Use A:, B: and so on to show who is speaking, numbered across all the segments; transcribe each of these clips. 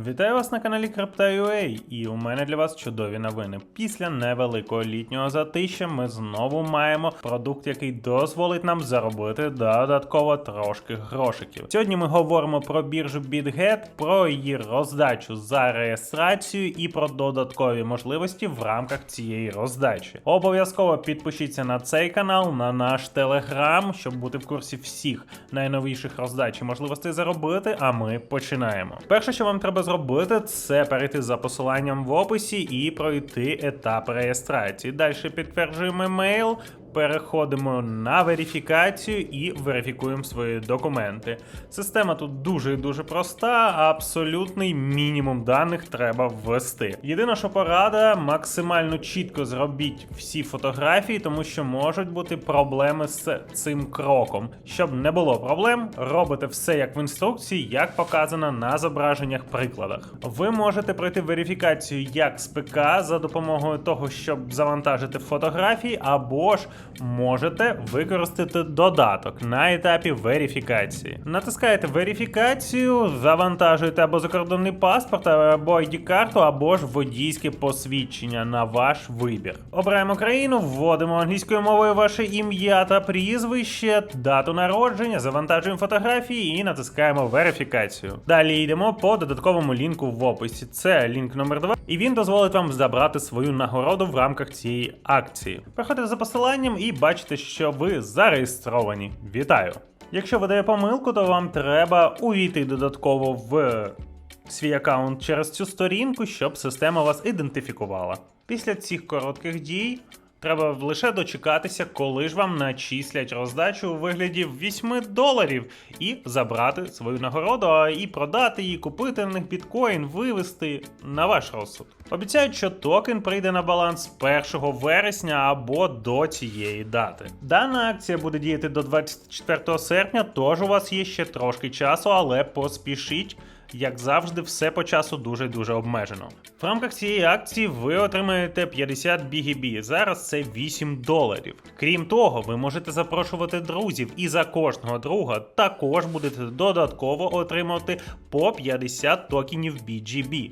A: Вітаю вас на каналі Crypto.ua і у мене для вас чудові новини. Після невеликого літнього затища ми знову маємо продукт, який дозволить нам заробити додатково трошки грошиків. Сьогодні ми говоримо про біржу BitGet, про її роздачу за реєстрацію і про додаткові можливості в рамках цієї роздачі. Обов'язково підпишіться на цей канал, на наш телеграм, щоб бути в курсі всіх найновіших роздач і можливостей заробити. А ми починаємо. Перше, що вам треба зробити, це перейти за посиланням в описі і пройти етап реєстрації. Далі підтверджуємо емейл. Переходимо на верифікацію і верифікуємо свої документи. Система тут дуже і дуже проста, абсолютний мінімум даних треба ввести. Єдине, що порада, максимально чітко зробіть всі фотографії, тому що можуть бути проблеми з цим кроком. Щоб не було проблем, робите все як в інструкції, як показано на зображеннях прикладах. Ви можете пройти верифікацію як з ПК за допомогою того, щоб завантажити фотографії, або ж можете використати додаток на етапі верифікації. Натискаєте верифікацію, завантажуєте або закордонний паспорт, або ID-карту, або ж водійське посвідчення на ваш вибір. Обираємо країну, вводимо англійською мовою ваше ім'я та прізвище, дату народження, завантажуємо фотографії і натискаємо верифікацію. Далі йдемо по додатковому лінку в описі. Це лінк номер 2, і він дозволить вам забрати свою нагороду в рамках цієї акції. Переходите за посиланням і бачите, що ви зареєстровані. Вітаю! Якщо видає помилку, то вам треба увійти додатково в свій аккаунт через цю сторінку, щоб система вас ідентифікувала. Після цих коротких дій треба лише дочекатися, коли ж вам начислять роздачу у вигляді 8 доларів і забрати свою нагороду, а і продати її, купити на них біткоін, вивести на ваш розсуд. Обіцяють, що токен прийде на баланс 1 вересня або до цієї дати. Дана акція буде діяти до 24 серпня, тож у вас є ще трошки часу, але поспішіть. Як завжди, все по часу дуже дуже обмежено. В рамках цієї акції ви отримаєте 50 BGB, зараз це 8 доларів. Крім того, ви можете запрошувати друзів, і за кожного друга також будете додатково отримувати по 50 токенів BGB.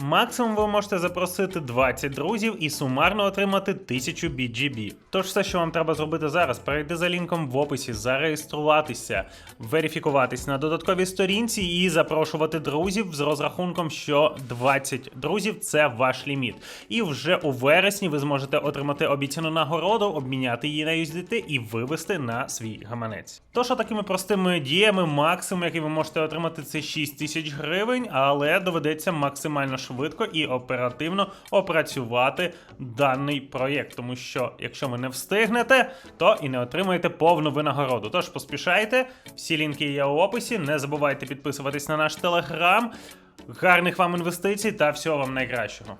A: Максимум ви можете запросити 20 друзів і сумарно отримати 1000 BGB. Тож все, що вам треба зробити зараз, перейти за лінком в описі, зареєструватися, верифікуватись на додатковій сторінці і запрошувати друзів з розрахунком, що 20 друзів це ваш ліміт. І вже у вересні ви зможете отримати обіцяну нагороду, обміняти її на USDT і вивести на свій гаманець. Тож такими простими діями, максимум, який ви можете отримати, це 6 тисяч гривень, але доведеться максимально швидко і оперативно опрацювати даний проєкт, тому що якщо ви не встигнете, то і не отримаєте повну винагороду. Тож поспішайте, всі лінки є у описі. Не забувайте підписуватись на наш телеграм. Гарних вам інвестицій та всього вам найкращого.